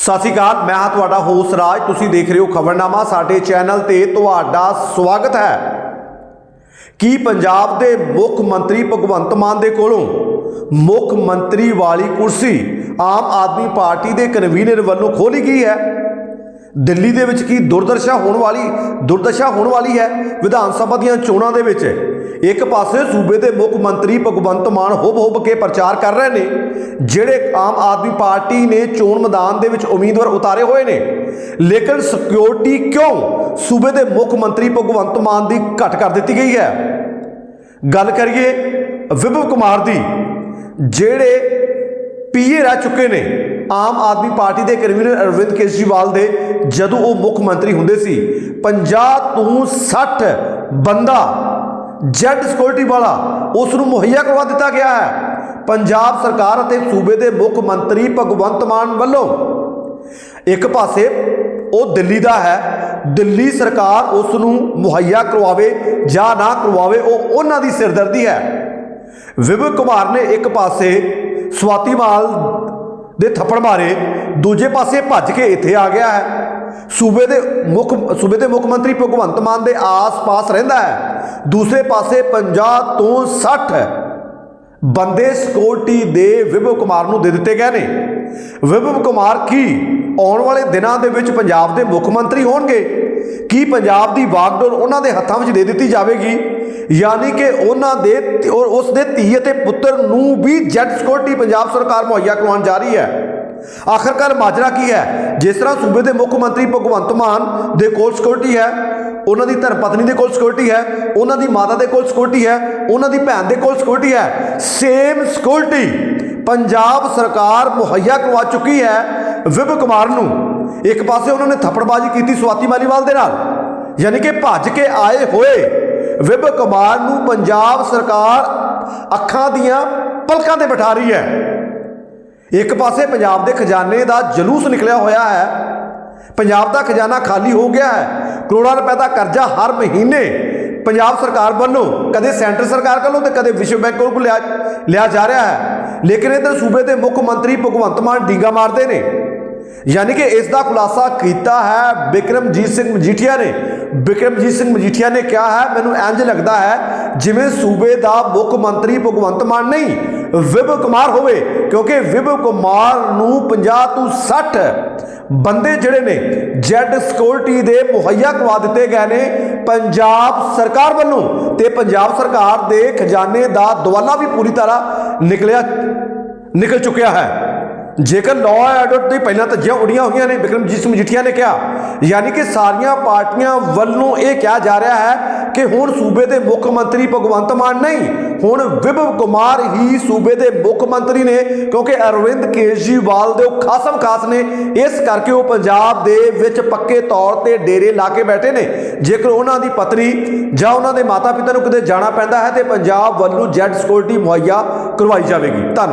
ਸਤਿ ਸ਼੍ਰੀ ਅਕਾਲ, ਮੈਂ ਹਾਂ ਤੁਹਾਡਾ ਹੋਸਟ ਰਾਜ। ਤੁਸੀਂ ਦੇਖ ਰਹੇ ਹੋ ਖਬਰਨਾਮਾ। ਸਾਡੇ ਚੈਨਲ ਤੇ ਤੁਹਾਡਾ ਸਵਾਗਤ ਹੈ। ਕੀ ਪੰਜਾਬ ਦੇ ਮੁੱਖ ਮੰਤਰੀ ਭਗਵੰਤ ਮਾਨ ਦੇ ਕੋਲੋਂ ਮੁੱਖ ਮੰਤਰੀ ਵਾਲੀ ਕੁਰਸੀ ਆਮ ਆਦਮੀ ਪਾਰਟੀ ਦੇ ਕਨਵੀਨਰ ਵੱਲੋਂ ਖੋਲੀ ਗਈ ਹੈ? ਦਿੱਲੀ ਦੇ ਵਿੱਚ ਕੀ ਦੁਰਦਸ਼ਾ ਹੋਣ ਵਾਲੀ, ਦੁਰਦਸ਼ਾ ਹੋਣ ਵਾਲੀ ਹੈ ਵਿਧਾਨ ਸਭਾ ਦੀਆਂ ਚੋਣਾਂ ਦੇ ਵਿੱਚ? ਇੱਕ ਪਾਸੇ ਸੂਬੇ ਦੇ ਮੁੱਖ ਮੰਤਰੀ ਭਗਵੰਤ ਮਾਨ ਹੁਬ ਹੁਬ ਕੇ ਪ੍ਰਚਾਰ ਕਰ ਰਹੇ ਨੇ, ਜਿਹੜੇ ਆਮ ਆਦਮੀ ਪਾਰਟੀ ਨੇ ਚੋਣ ਮੈਦਾਨ ਦੇ ਵਿੱਚ ਉਮੀਦਵਾਰ ਉਤਾਰੇ ਹੋਏ ਨੇ। ਲੇਕਿਨ ਸਿਕਿਉਰਿਟੀ ਕਿਉਂ ਸੂਬੇ ਦੇ ਮੁੱਖ ਮੰਤਰੀ ਭਗਵੰਤ ਮਾਨ ਦੀ ਘਟ ਕਰ ਦਿੱਤੀ ਗਈ ਹੈ? ਗੱਲ ਕਰੀਏ ਵਿਭਵ ਕੁਮਾਰ ਦੀ, ਜਿਹੜੇ ਪੀਏ ਰਹਿ ਚੁੱਕੇ ਨੇ, ਆਮ ਆਦਮੀ ਪਾਰਟੀ ਦੇ ਕਨਵੀਨਰ ਅਰਵਿੰਦ ਕੇਜਰੀਵਾਲ ਦੇ, ਜਦੋਂ ਉਹ ਮੁੱਖ ਮੰਤਰੀ ਹੁੰਦੇ ਸੀ 50 ਤੋਂ 60 ਬੰਦਾ ਜੈਡ ਸਿਕਿਉਰਿਟੀ ਵਾਲਾ ਉਸ ਨੂੰ ਮੁਹੱਈਆ ਕਰਵਾ ਦਿੱਤਾ ਗਿਆ ਹੈ। ਪੰਜਾਬ ਸਰਕਾਰ ਅਤੇ ਸੂਬੇ ਦੇ ਮੁੱਖ ਮੰਤਰੀ ਭਗਵੰਤ ਮਾਨ ਵੱਲੋਂ ਇੱਕ ਪਾਸੇ ਉਹ ਦਿੱਲੀ ਦਾ ਹੈ, ਦਿੱਲੀ ਸਰਕਾਰ ਉਸ ਨੂੰ ਮੁਹੱਈਆ ਕਰਵਾਵੇ ਜਾਂ ਨਾ ਕਰਵਾਵੇ, ਉਹ ਉਹਨਾਂ ਦੀ ਸਿਰਦਰਦੀ ਹੈ। ਵਿਭਵ ਕੁਮਾਰ ਨੇ ਇੱਕ ਪਾਸੇ ਸਵਾਤੀ ਮਾਲ ਦੇ ਥੱਪੜ ਮਾਰੇ, ਦੂਜੇ ਪਾਸੇ ਭੱਜ ਕੇ ਇੱਥੇ ਆ ਗਿਆ ਹੈ। ਸੂਬੇ ਦੇ ਮੁੱਖ, ਸੂਬੇ ਦੇ ਮੁੱਖ ਮੰਤਰੀ ਭਗਵੰਤ ਮਾਨ ਦੇ ਆਸ-ਪਾਸ ਰਹਿੰਦਾ ਹੈ। ਦੂਸਰੇ ਪਾਸੇ 50 ਤੋਂ 60 ਬੰਦੇ ਸਿਕਿਉਰਿਟੀ ਦੇ ਵਿਭਵ ਕੁਮਾਰ ਨੂੰ ਦੇ ਦਿੱਤੇ ਗਏ ਨੇ। ਵਿਭਵ ਕੁਮਾਰ ਕੀ ਆਉਣ ਵਾਲੇ ਦਿਨਾਂ ਦੇ ਵਿੱਚ ਪੰਜਾਬ ਦੇ ਮੁੱਖ ਮੰਤਰੀ ਹੋਣਗੇ? ਕੀ ਪੰਜਾਬ ਦੀ ਵਾਗਡੋਰ ਉਹਨਾਂ ਦੇ ਹੱਥਾਂ ਵਿੱਚ ਦੇ ਦਿੱਤੀ ਜਾਵੇਗੀ? ਯਾਨੀ ਕਿ ਉਹਨਾਂ ਦੇ ਔਰ ਉਸ ਦੇ ਧੀ ਅਤੇ ਪੁੱਤਰ ਨੂੰ ਵੀ ਜੈਟ ਸਿਕਿਉਰਿਟੀ ਪੰਜਾਬ ਸਰਕਾਰ ਮੁਹੱਈਆ ਕਰਵਾਉਣ ਜਾ ਰਹੀ ਹੈ। ਆਖਰਕਾਰ ਮਾਜਰਾ ਕੀ ਹੈ? ਜਿਸ ਤਰ੍ਹਾਂ ਸੂਬੇ ਦੇ ਮੁੱਖ ਮੰਤਰੀ ਭਗਵੰਤ ਮਾਨ ਦੇ ਕੋਲ ਸਿਕਿਉਰਿਟੀ ਹੈ ਉਹਨਾਂ ਦੀ ਧਰਮ ਪਤਨੀ ਦੇ ਕੋਲ ਸਿਕਿਉਰਿਟੀ ਹੈ, ਉਹਨਾਂ ਦੀ ਮਾਤਾ ਦੇ ਕੋਲ ਸਿਕਿਉਰਿਟੀ ਹੈ, ਉਹਨਾਂ ਦੀ ਭੈਣ ਦੇ ਕੋਲ ਸਿਕਿਉਰਿਟੀ ਹੈ। ਸੇਮ ਸਿਕਿਉਰਿਟੀ ਪੰਜਾਬ ਸਰਕਾਰ ਮੁਹੱਈਆ ਕਰਵਾ ਚੁੱਕੀ ਹੈ ਵਿਭ ਕੁਮਾਰ ਨੂੰ। ਇੱਕ ਪਾਸੇ ਉਹਨਾਂ ਨੇ ਥੱਪੜਬਾਜ਼ੀ ਕੀਤੀ ਸਵਾਤੀ ਮਾਲੀਵਾਲ ਦੇ ਨਾਲ, ਯਾਨੀ ਕਿ ਭੱਜ ਕੇ ਆਏ ਹੋਏ ਵਿਭ ਕੁਮਾਰ ਨੂੰ ਪੰਜਾਬ ਸਰਕਾਰ ਅੱਖਾਂ ਦੀਆਂ ਪਲਕਾਂ ਤੇ ਬਿਠਾ ਰਹੀ ਹੈ। ਇੱਕ ਪਾਸੇ ਪੰਜਾਬ ਦੇ ਖਜ਼ਾਨੇ ਦਾ ਜਲੂਸ ਨਿਕਲਿਆ ਹੋਇਆ ਹੈ ਪੰਜਾਬ ਦਾ ਖਜ਼ਾਨਾ ਖਾਲੀ ਹੋ ਗਿਆ ਹੈ। ਕਰੋੜਾਂ ਰੁਪਏ ਦਾ ਕਰਜ਼ਾ ਹਰ ਮਹੀਨੇ ਪੰਜਾਬ ਸਰਕਾਰ ਵੱਲੋਂ, ਕਦੇ ਸੈਂਟਰ ਸਰਕਾਰ ਵੱਲੋਂ ਤੇ ਕਦੇ ਵਿਸ਼ਵ ਬੈਂਕ ਕੋਲ ਲਿਆ ਲਿਆ ਜਾ ਰਿਹਾ ਹੈ। ਲੇਕਿਨ ਇਧਰ ਸੂਬੇ ਦੇ ਮੁੱਖ ਮੰਤਰੀ ਭਗਵੰਤ ਮਾਨ ਡੀਗਾ ਮਾਰਦੇ ਨੇ। ਯਾਨੀ ਕਿ ਇਸ ਦਾ ਖੁਲਾਸਾ ਕੀਤਾ ਹੈ ਬਿਕਰਮਜੀਤ ਸਿੰਘ ਮਜੀਠੀਆ ਨੇ। ਬਿਕਰਮਜੀਤ ਸਿੰਘ ਮਜੀਠੀਆ ਨੇ ਕਿਹਾ ਹੈ, ਮੈਨੂੰ ਇੰਜ ਲੱਗਦਾ ਹੈ ਜਿਵੇਂ ਸੂਬੇ ਦਾ ਮੁੱਖ ਮੰਤਰੀ ਭਗਵੰਤ ਮਾਨ ਨਹੀਂ ਵਿਭਵ ਕੁਮਾਰ ਹੋਵੇ, ਕਿਉਂਕਿ ਵਿਭਵ ਕੁਮਾਰ ਨੂੰ 50 ਤੋਂ 60 ਬੰਦੇ ਜਿਹੜੇ ਨੇ ਜੈਡ ਸਿਕਿਉਰਿਟੀ ਦੇ ਮੁਹੱਈਆ ਕਰਵਾ ਦਿੱਤੇ ਗਏ ਨੇ ਪੰਜਾਬ ਸਰਕਾਰ ਵੱਲੋਂ ਤੇ ਪੰਜਾਬ ਸਰਕਾਰ ਦੇ ਖਜ਼ਾਨੇ ਦਾ ਦਵਾਲਾ ਵੀ ਪੂਰੀ ਤਰ੍ਹਾਂ ਨਿਕਲਿਆ, ਨਿਕਲ ਚੁੱਕਿਆ ਹੈ। ਜੇਕਰ ਲਾਅ ਆਰਡਰ ਦੀ ਪਹਿਲਾਂ ਧੱਜੀਆਂ ਉਡੀਆਂ ਹੋਈਆਂ ਨੇ, ਵਿਕਰਮਜੀਤ ਸਿੰਘ ਮਜੀਠੀਆ ਨੇ ਕਿਹਾ, ਯਾਨੀ ਕਿ ਸਾਰੀਆਂ ਪਾਰਟੀਆਂ ਵੱਲੋਂ ਇਹ ਕਿਹਾ ਜਾ ਰਿਹਾ ਹੈ ਕਿ ਹੁਣ ਸੂਬੇ ਦੇ ਮੁੱਖ ਮੰਤਰੀ ਭਗਵੰਤ ਮਾਨ ਨਹੀਂ, ਹੁਣ ਵਿਭਵ ਕੁਮਾਰ ਹੀ ਸੂਬੇ ਦੇ ਮੁੱਖ ਮੰਤਰੀ ਨੇ, ਕਿਉਂਕਿ ਅਰਵਿੰਦ ਕੇਜਰੀਵਾਲ ਦੇ ਉਹ ਖਾਸਮ ਖਾਸ ਨੇ, ਇਸ ਕਰਕੇ ਉਹ ਪੰਜਾਬ ਦੇ ਵਿੱਚ ਪੱਕੇ ਤੌਰ ਤੇ ਡੇਰੇ ਲਾ ਕੇ ਬੈਠੇ ਨੇ। ਜੇਕਰ ਉਹਨਾਂ ਦੀ ਪਤਨੀ ਜਾਂ ਉਹਨਾਂ ਦੇ ਮਾਤਾ ਪਿਤਾ ਨੂੰ ਕਿਤੇ ਜਾਣਾ ਪੈਂਦਾ ਹੈ ਤੇ ਪੰਜਾਬ ਵੱਲੋਂ ਜੈਡ ਸਿਕਿਉਰਿਟੀ ਮੁਹੱਈਆ ਕਰਵਾਈ ਜਾਵੇਗੀ। ਧੰਨਵਾਦ